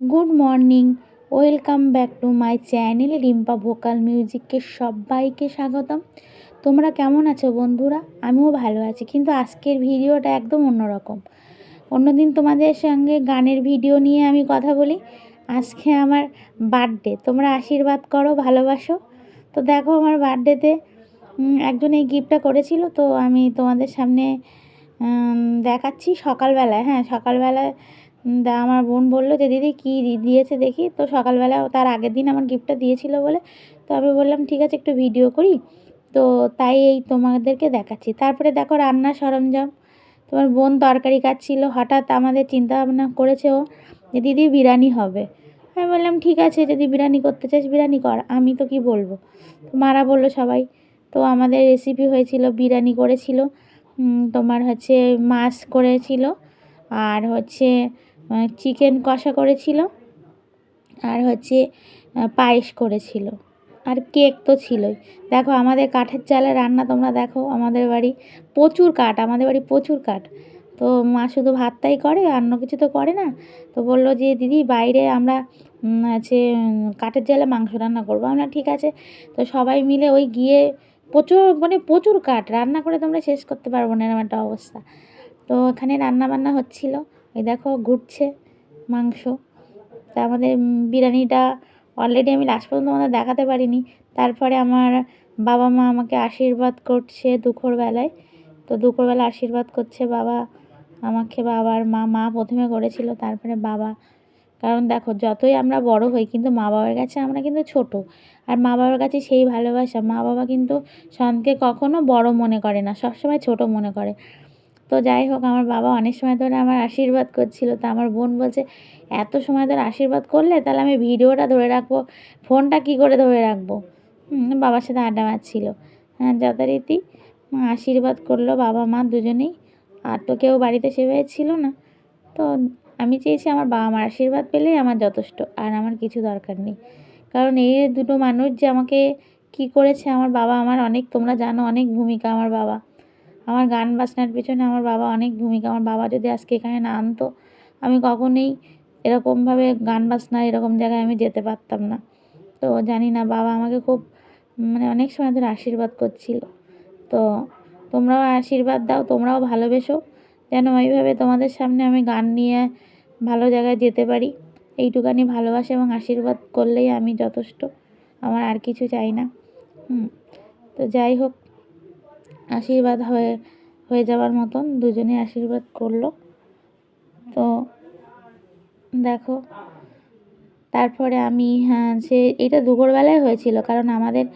Good morning, welcome back to my channel Rimpa vocal মিউজিককে সবাইকে স্বাগতম। তোমরা কেমন আছো বন্ধুরা? আমিও ভালো আছি, কিন্তু আজকের ভিডিওটা একদম অন্যরকম। অন্যদিন তোমাদের সঙ্গে গানের ভিডিও নিয়ে আমি কথা বলি। আজকে আমার বার্থডে, তোমরা আশীর্বাদ করো, ভালোবাসো। তো দেখো আমার বার্থডেতে একজন এই গিফটটা করেছিল, তো আমি তোমাদের সামনে দেখাচ্ছি সকালবেলায় হ্যাঁ সকালবেলায় দা, আমার বোন বলল যে, দিদি, কী দিয়েছে দেখি। তো সকালবেলা তার আগের দিন আমার গিফটটা দিয়েছিল বলে, তো আমি বললাম, ঠিক আছে, একটু ভিডিও করি। তো তাই এই তোমাদেরকে দেখাচ্ছি। তারপরে দেখো রান্নার সরঞ্জাম। তোমার বোন তরকারি কাটছিল হঠাৎ আমাদের চিন্তা ভাবনা করেছে ও যে, দিদি, বিরিয়ানি হবে। আমি বললাম, ঠিক আছে, যদি বিরিয়ানি করতে চাস, বিরিয়ানি কর, আমি তো কি বলব? তো মারা বলল সবাই। তো আমাদের রেসিপি হয়েছিল, বিরিয়ানি করেছিল তোমার হচ্ছে মাছ করেছিল, আর হচ্ছে চিকেন কষা করেছিল আর হচ্ছে পায়েস করেছিল। আর কেক তো ছিলই। দেখো, আমাদের কাঠের চালে রান্না তোমরা দেখো, আমাদের বাড়ি প্রচুর কাঠ, আমাদের বাড়ি প্রচুর কাঠ। তো মা শুধু ভাতটাই করে, অন্য কিছু তো করে না। তো বলল যে, দিদি, বাইরে আমরা আছে কাঠের জালে মাংস রান্না করব। আমরা, ঠিক আছে। তো সবাই মিলে ওই গিয়ে প্রচুর মানে প্রচুর কাঠ। রান্না করে তোমরা শেষ করতে পারব না এরকম একটা অবস্থা। তো ওখানে রান্না বান্না হচ্ছিল। এই দেখো ঘুরছে মাংস। তা আমাদের বিরিয়ানিটা অলরেডি আমি লাস্ট পর্যন্ত আমাদের দেখাতে পারিনি। তারপরে আমার বাবা মা আমাকে আশীর্বাদ করছে দুপুরবেলায়। তো দুপুরবেলা আশীর্বাদ করছে বাবা, আমাকে বাবার মা মা প্রথমে করেছিল, তারপরে বাবা। কারণ দেখো, যতই আমরা বড় হই, কিন্তু মা বাবার কাছে আমরা কিন্তু ছোট। আর মা বাবার কাছে সেই ভালোবাসা, মা বাবা কিন্তু সন্তানকে কখনো বড় মনে করে না, সবসময় ছোট মনে করে। তো যাই হোক, আমার বাবা অনেক সময় ধরে আমার আশীর্বাদ করছিল। তো আমার বোন বলছে, এত সময় ধরে আশীর্বাদ করলে তাহলে আমি ভিডিওটা ধরে রাখব, ফোনটা কি করে ধরে রাখব? বাবার সাথে আড্ডা মারছিল। হ্যাঁ যথারীতি আশীর্বাদ করল, বাবা মা দুজনেই। আর তো কেউ বাড়িতে সেভাবে ছিল না। তো আমি চেয়েছি আমার বাবা মার আশীর্বাদ পেলেই আমার যথেষ্ট, আর আমার কিছু দরকার নেই। কারণ এই দুটো মানুষ যে আমাকে কি করেছে, আমার বাবা আমার অনেক, তোমরা জানো, অনেক ভূমিকা আমার বাবা। আমার গান বাজনার পেছনে আমার বাবা অনেক ভূমিকা। আমার বাবা যদি আজকে এখানে না আনতো, আমি কখনোই এরকমভাবে গান বাজনা এরকম জায়গায় আমি যেতে পারতাম না। তো জানি না, বাবা আমাকে খুব মানে অনেক সময় ধরে আশীর্বাদ করছিল। তো তোমরাও আশীর্বাদ দাও, তোমরাও ভালোবেসো, যেন ওইভাবে তোমাদের সামনে আমি গান নিয়ে ভালো জায়গায় যেতে পারি। এইটুকানি ভালোবাসা এবং আশীর্বাদ করলেই আমি যথেষ্ট। আমার আর কিছু চাই না। হুম, তো যাই হোক। আশীর্বাদ হয়ে হয়ে যাওয়ার মতন দুজনে আশীর্বাদ করল। তো দেখো, তারপরে আমি হ্যাঁ সে, এটা দুপুরবেলায় হয়েছিল, কারণ আমাদের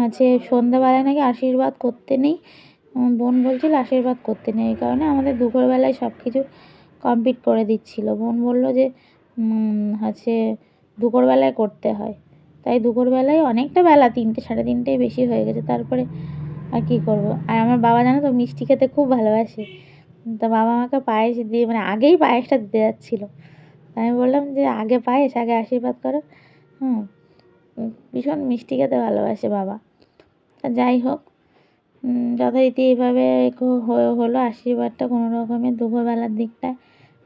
হচ্ছে সন্ধ্যাবেলায় নাকি আশীর্বাদ করতে নেই। বোন বলছিল আশীর্বাদ করতে নেই, এই কারণে আমাদের দুপুরবেলায় সব কিছু কমপ্লিট করে দিচ্ছিল। বোন বলল যে হচ্ছে দুপুরবেলায় করতে হয়। তাই দুপুরবেলায় অনেকটা বেলা, তিনটে, সাড়ে তিনটেই বেশি হয়ে গেছে। তারপরে আর কী করব? আর আমার বাবা জানো তো মিষ্টি খেতে খুব ভালোবাসে। তো বাবা আমাকে পায়েস দিয়ে মানে আগেই পায়েসটা দিতে যাচ্ছিল। আমি বললাম যে, আগে পায়েস, আগে আশীর্বাদ করো। হুম, ভীষণ মিষ্টি খেতে ভালোবাসে বাবা। তা যাই হোক যথারীতি এইভাবে হলো আশীর্বাদটা কোনো রকমের দুপুরবেলার দিকটায়।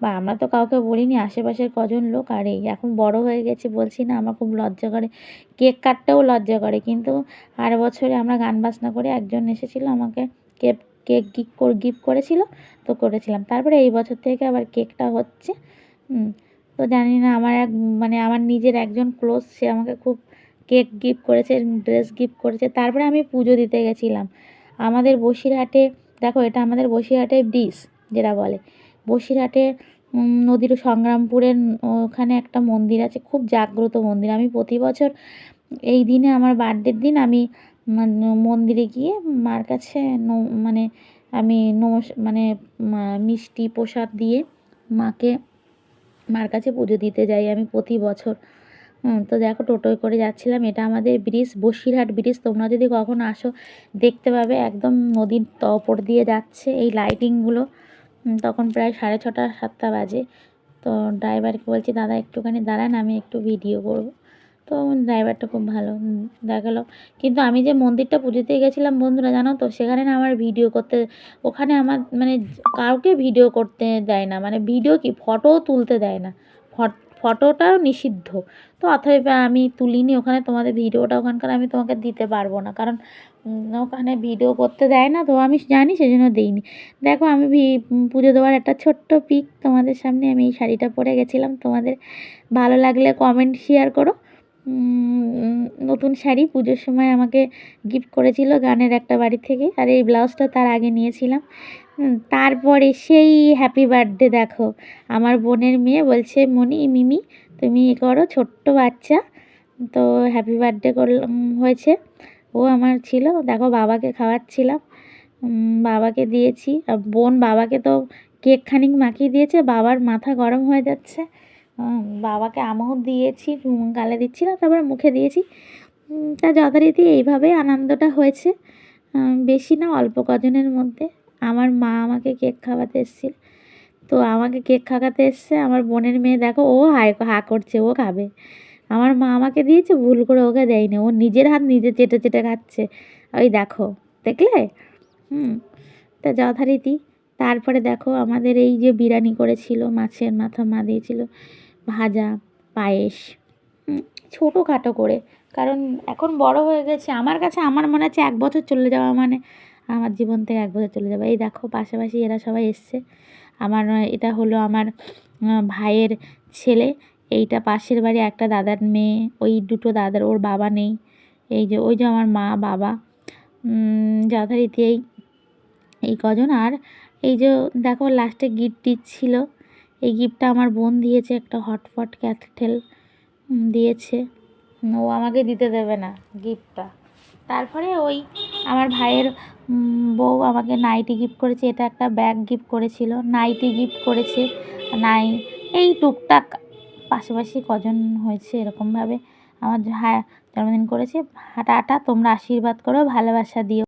বা আমরা তো কাউকে বলিনি আশেপাশের কজন লোক, আর এই এখন বড় হয়ে গেছে বলছি না, আমার খুব লজ্জা করে, কেক কাটতেও লজ্জা করে। কিন্তু আর বছরে আমরা গান বাজনা করে একজন এসেছিল, আমাকে কেক কেক গিফট গিফট করেছিল, তো করেছিলাম। তারপরে এই বছর থেকে আবার কেকটা হচ্ছে তো জানি না, আমার এক মানে আমার নিজের একজন ক্লোজ, সে আমাকে খুব কেক গিফট করেছে, ড্রেস গিফট করেছে। তারপরে আমি পুজো দিতে গেছিলাম। আমাদের বসিরহাটে, দেখো এটা আমাদের বসিরহাটে ব্রিজ, যেটা বলে। বসিরহাটে নদীর সংগ্রামপুরের ওখানে একটা মন্দির আছে, খুব জাগ্রত মন্দির। আমি প্রতি বছর এই দিনে আমার বার্থডের দিন আমি মন্দিরে গিয়ে মার কাছে মানে আমি নমস মানে মিষ্টি প্রসাদ দিয়ে মাকে মার কাছে পুজো দিতে যাই আমি প্রতি বছর। তো দেখো টোটোয় করে যাচ্ছিলাম, এটা আমাদের ব্রিজ, বসিরহাট ব্রিজ। তোমরা যদি কখনো আসো, দেখতে পাবে, একদম নদীর ওপর দিয়ে যাচ্ছে এই লাইটিংগুলো তখন প্রায় সাড়ে ছটা, সাতটা বাজে। তো ড্রাইভারকে বলছি, দাদা, একটুখানি দাঁড়ান, আমি একটু ভিডিও করব। তো ড্রাইভারটা খুব ভালো দেখাল। কিন্তু আমি যে মন্দিরটা পুজোতে গেছিলাম, বন্ধুরা, জানো তো, সেখানে না আমার ভিডিও করতে, ওখানে আমার মানে কাউকে ভিডিও করতে দেয় না। মানে ভিডিও কি ফটোও তুলতে দেয় না। ফটোটাও নিষিদ্ধ। তো অতএব আমি তুলিনি, ওখানে তোমাদের ভিডিওটা ওখানকার আমি তোমাকে দিতে পারব না। কারণ ওখানে ভিডিও করতে দেয় না, তো আমি জানি সেই জন্য দিইনি। দেখো, আমি পুজো দেওয়ার একটা ছোট্ট পিক তোমাদের সামনে আমি এই শাড়িটা পরে গেছিলাম। তোমাদের ভালো লাগলে কমেন্ট শেয়ার করো। নতুন শাড়ি পুজোর সময় আমাকে গিফট করেছিল গানের একটা বাড়ি থেকে। আর এই ব্লাউজটা তার আগে নিয়েছিলাম। তারপরে সেই হ্যাপি বার্থডে দেখো, আমার বোনের মেয়ে বলছে মনি মিমি, তুমি এ করো, ছোট্ট বাচ্চা। তো হ্যাপি বার্থডে করলাম হয়েছে। ও আমার ছিল, দেখো বাবাকে খাওয়াচ্ছিলাম। বাবাকে দিয়েছি। আর বোন বাবাকে তো কেক খানিক মাখিয়ে দিয়েছে, বাবার মাথা গরম হয়ে যাচ্ছে। বাবাকে আমও দিয়েছি গালে দিচ্ছি না, তারপরে মুখে দিয়েছি। তা যথারীতি এইভাবে আনন্দটা হয়েছে। বেশি না, অল্প কজনের মধ্যে। আমার মা আমাকে কেক খাওয়াতে এসেছিল। তো আমাকে কেক খাওয়াতে এসছে, আমার বোনের মেয়ে দেখো, ও হায় হা করছে, ও খাবে। আমার মা আমাকে দিয়েছে, ভুল করে ওকে দেয়নি। ও নিজের হাত নিজে চেটে চেটে খাচ্ছে। ওই দেখো, দেখলে? হুম, তা যথারীতি। তারপরে দেখো, আমাদের এই যে বিরিয়ানি করেছিল, মাছের মাথা মা দিয়েছিল। ভাজা, পায়েস ছোটোখাটো করে। কারণ এখন বড় হয়ে গেছে। আমার কাছে, আমার মনে হচ্ছে এক বছর চলে যাওয়া মানে আমার জীবন থেকে এক বছর চলে যাবে এই দেখো, পাশাপাশি এরা সবাই এসছে। আমার, এটা হলো আমার ভাইয়ের ছেলে। এইটা পাশের বাড়ি একটা দাদার মেয়ে। ওই দুটো দাদার, ওর বাবা নেই। এই যে, ওই যে আমার মা, বাবা। যথারীতি এই এই কজন। আর এই যে, দেখো লাস্টে গিফট দিচ্ছিল। এই গিফটটা আমার বোন দিয়েছে, একটা হটপট ক্যাথেল দিয়েছে। ও আমাকে দিতে দেবে না গিফটটা তারপরে ওই আমার ভাইয়ের বউ আমাকে নাইটি গিফট করেছে, এটা একটা ব্যাগ গিফট করেছিল নাইটি গিফট করেছে, নাই, এই টুকটাক, পাশাপাশি কজন হয়েছে এরকমভাবে। আমার হ্যাঁ জন্মদিন করেছে টাটা তোমরা আশীর্বাদ করো, ভালোবাসা দিও।